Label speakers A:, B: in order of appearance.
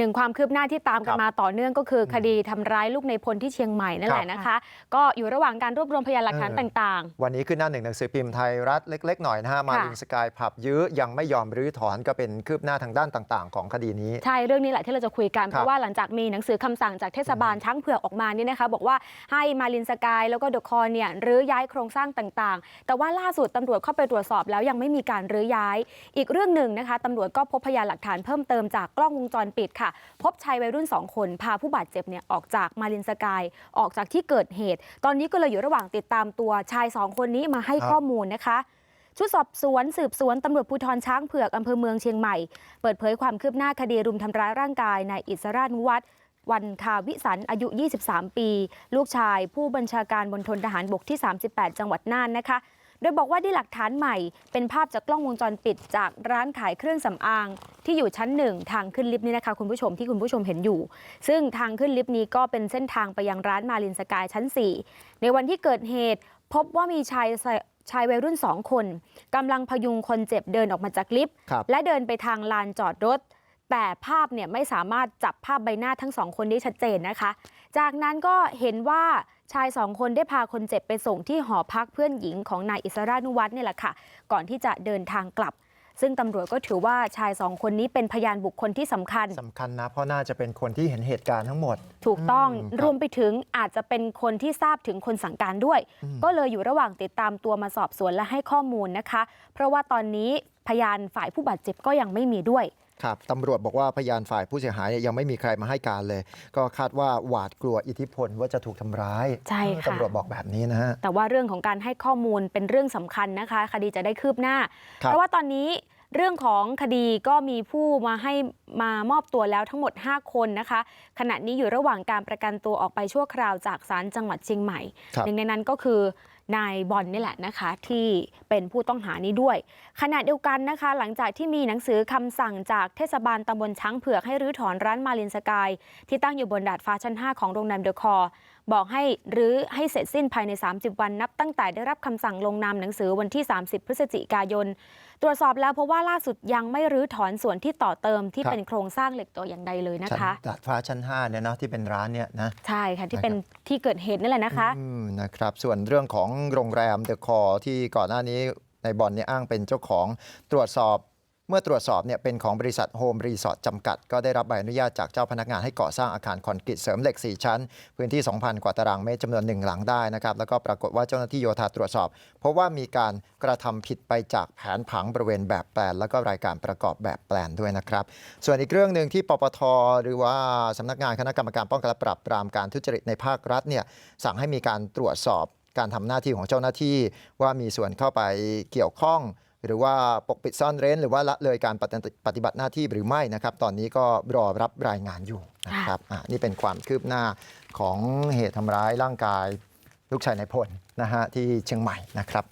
A: หนึ่งความคืบหน้าที่ตามกัน
B: ครับ
A: มาต่อเนื่องก็คือคดีทำร้ายลูกในพลที่เชียงใหม่นั่นแหละนะคะก็อยู่ระหว่างการรวบรวมพยานหลักฐาน
B: เออ
A: ต่าง
B: วันนี้ขึ้นหน้าหนึ่งหนังสือพิมพ์ไทยรัฐเล็ก ๆ หน่อยนะฮะมาลินสกายผับยื้อยังไม่ยอมรื้อถอนก็เป็นคืบหน้าทางด้านต่าง ๆ ของคดีนี้
A: ๆใช่เรื่องนี้แหละที่เราจะคุยกัน
B: ครับ
A: เพราะว่าหลังจากมีหนังสือคำสั่งจากเทศบาลช้างเผือกออกมานี่นะคะบอกว่าให้มาลินสกายแล้วก็เดอะคอเนี่ยรื้อย้ายโครงสร้างต่างๆ แต่ว่าล่าสุดตำรวจเข้าไปตรวจสอบแล้วยังไม่มีการรื้อย้าย อีกเรื่องหนึ่งนะคะตำรวจก็พบพยานหลักฐานเพิ่มเติมจากกล้องวงจรปิดค่ะพบชายวัยรุ่น 2 คน พาผู้บาดเจ็บเนี่ยออกจากมาลินสกาย ออกจากที่เกิดเหตุ ตอนนี้ก็เลยอยู่ระหว่างติดตามตัวชายสองคนนี้มาให้
B: ครับ
A: ข้อมูลนะคะชุดสอบสวนสืบสวนตำรวจภูธรช้างเผือกอำเภอเมืองเชียงใหม่ เปิดเผยความคืบหน้าคดีรุมทำร้ายร่างกายนายอิสราชนุวัฒน์วันคาวิสันอายุ 23 ปี ลูกชายผู้บัญชาการบนทนทหารบกที่ 38 จังหวัดน่านนะคะ โดยบอกว่าได้หลักฐานใหม่เป็นภาพจากกล้องวงจรปิดจากร้านขายเครื่องสำอางที่อยู่ชั้นหนึ่งทางขึ้นลิฟต์นี่นะคะคุณผู้ชมที่คุณผู้ชมเห็นอยู่ ซึ่งทางขึ้นลิฟต์นี้ก็เป็นเส้นทางไปยังร้านมาลินสกายชั้น 4 ในวันที่เกิดเหตุ พบว่ามีชายใส่ชายวัยรุ่นสองคนกำลังพยุงคนเจ็บเดินออกมาจากลิฟต์
B: ครับ
A: และเดินไปทางลานจอดรถ แต่ภาพเนี่ยไม่สามารถจับภาพใบหน้าทั้งสองคนได้ชัดเจนนะคะ จากนั้นก็เห็นว่า ชายสองคนได้พาคนเจ็บไปส่งที่หอพักเพื่อนหญิงของนายอิสรานุวัฒน์เนี่ยแหละค่ะ ก่อนที่จะเดินทางกลับ ซึ่งตำรวจก็ถือว่าชายสองคนนี้เป็นพยานบุคคลที่สำคัญ
B: สำคัญนะ เพราะน่าจะเป็นคนที่เห็นเหตุการณ์ทั้งหมด
A: ถูกต้อง
B: อืมครับ
A: รวมไปถึงอาจจะเป็นคนที่ทราบถึงคนสั่งการด้วย
B: อืม
A: ก็เลยอยู่ระหว่างติดตามตัวมาสอบสวนและให้ข้อมูลนะคะ เพราะว่าตอนนี้พยานฝ่ายผู้บาดเจ็บก็ยังไม่มีด้วย
B: ครับตำรวจบอกว่าพยานฝ่ายผู้เสียหายเนี่ยยังไม่มีใครมาให้การเลย ก็คาดว่าหวาดกลัวอิทธิพลว่าจะถูกทำร้าย
A: ใช่ค่ะ
B: ตำรวจบอกแบบนี้นะฮะ
A: แต่ว่าเรื่องของการให้ข้อมูลเป็นเรื่องสำคัญนะคะ คดีจะได้คืบหน้า
B: ครับ
A: เพราะว่าตอนนี้เรื่องของคดีก็มีผู้มาให้มามอบตัวแล้วทั้งหมด 5 คนนะคะ ขณะนี้อยู่ระหว่างการประกันตัวออกไปชั่วคราวจากศาลจังหวัดเชียงใหม่
B: ครับ
A: หนึ่งในนั้นก็คือ นายบอลนี่แหละนะคะ ที่เป็นผู้ต้องหานี้ด้วย ขณะเดียวกันนะคะ หลังจากที่มีหนังสือคำสั่งจากเทศบาลตำบลช้างเผือกให้รื้อถอนร้านมาลินสกาย ที่ตั้งอยู่บนดาดฟ้าชั้น 5 ของโรงแรมเดอะคอร์บอกให้รื้อให้เสร็จสิ้นภายใน 30 วันนับตั้งแต่ได้รับคำสั่งลงนามหนังสือวันที่ 30 พฤศจิกายน ตรวจสอบแล้วเพราะว่าล่าสุดยังไม่รื้อถอนส่วนที่ต่อเติมที่
B: ครับ
A: เป็นโครงสร้างเหล็กตัวอย่างใดเลยนะ
B: ชั้น
A: คะ
B: ดาดฟ้าชั้น5เนี่ยนะที่เป็นร้านเนี่ยนะ
A: ใช่ค่ะที่เป็นที่เกิดเหตุนั่นแหละนะคะ
B: อืมนะครับส่วนเรื่องของโรงแรมเดอะคอที่ก่อนหน้านี้ในบอลเนี่ยอ้างเป็นเจ้าของตรวจสอบเมื่อตรวจสอบเนี่ยเป็นของบริษัทโฮมรีสอร์ทจำกัด ก็ได้รับใบอนุญาตจากเจ้าพนักงานให้ก่อสร้างอาคารคอนกรีตเสริมเหล็ก 4 ชั้น พื้นที่ 2,000 กว่าตารางเมตรจำนวนหนึ่งหลังได้นะครับแล้วก็ปรากฏว่าเจ้าหน้าที่โยธาตรวจสอบ เพราะว่ามีการกระทำผิดไปจากแผนผังบริเวณแบบแปลน แล้วก็รายการประกอบแบบแปลนด้วยนะครับ ส่วนอีกเรื่องหนึ่งที่ปปทหรือว่าสำนักงานคณะกรรมการป้องกันและปราบปรามการทุจริตในภาครัฐเนี่ยสั่งให้มีการตรวจสอบ การทำหน้าที่ของเจ้าหน้าที่ว่ามีส่วนเข้าไปเกี่ยวข้องหรือว่าปกปิดซ่อนเร้น หรือว่าละเลยการปฏิปฏิบัติหน้าที่หรือไม่นะครับ ตอนนี้ก็รอรับรายงานอยู่นะครับอะนี่เป็นความคืบหน้าของเหตุทำร้ายร่างกายลูกชายในายพลนะฮะที่เชียงใหม่นะครับ